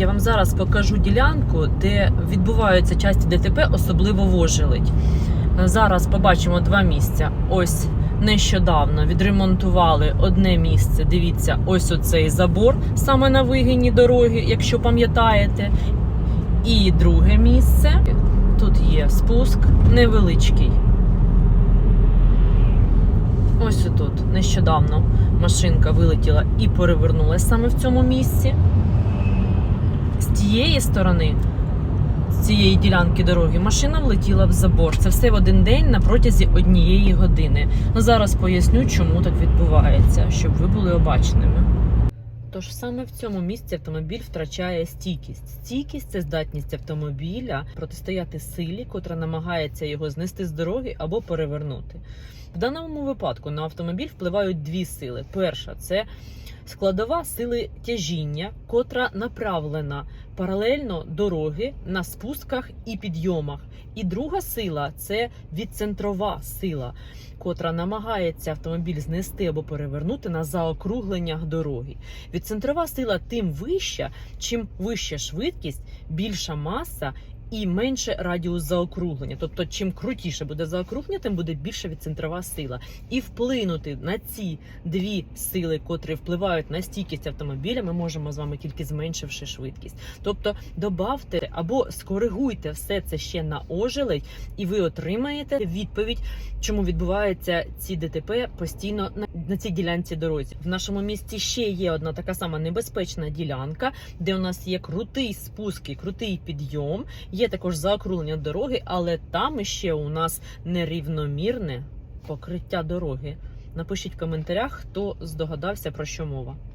Я вам зараз покажу ділянку, де відбуваються часті ДТП, особливо вожеледь. Зараз побачимо два місця. Ось нещодавно відремонтували одне місце. Дивіться, ось оцей забор саме на вигині дороги, якщо пам'ятаєте. І друге місце. Тут є спуск невеличкий. Ось тут нещодавно машинка вилетіла і перевернулася саме в цьому місці. З тієї сторони, з цієї ділянки дороги, машина влетіла в забор. Це все в один день на протязі однієї години. Ну зараз поясню, чому так відбувається, щоб ви були обачними. Тож саме в цьому місці автомобіль втрачає стійкість. Стійкість це здатність автомобіля протистояти силі, котра намагається його знести з дороги або перевернути. В даному випадку на автомобіль впливають дві сили. Перша це складова сили тяжіння, котра направлена паралельно дороги на спусках і підйомах. І друга сила це відцентрова сила, котра намагається автомобіль знести або перевернути на заокругленнях дороги. Відцентрова сила тим вища, чим вища швидкість, більша маса і менше радіус заокруглення. Тобто, чим крутіше буде заокруглення, тим буде більша відцентрова сила. І вплинути на ці дві сили, котрі впливають на стійкість автомобіля, ми можемо з вами тільки зменшивши швидкість. Тобто добавте або скоригуйте все це ще на ожеледь, і ви отримаєте відповідь, чому відбуваються ці ДТП постійно на, цій ділянці дорозі. В нашому місті ще є одна така сама небезпечна ділянка, де у нас є крутий спуск і крутий підйом. Є також заокруглення дороги, але там ще у нас нерівномірне покриття дороги. Напишіть в коментарях, хто здогадався про що мова.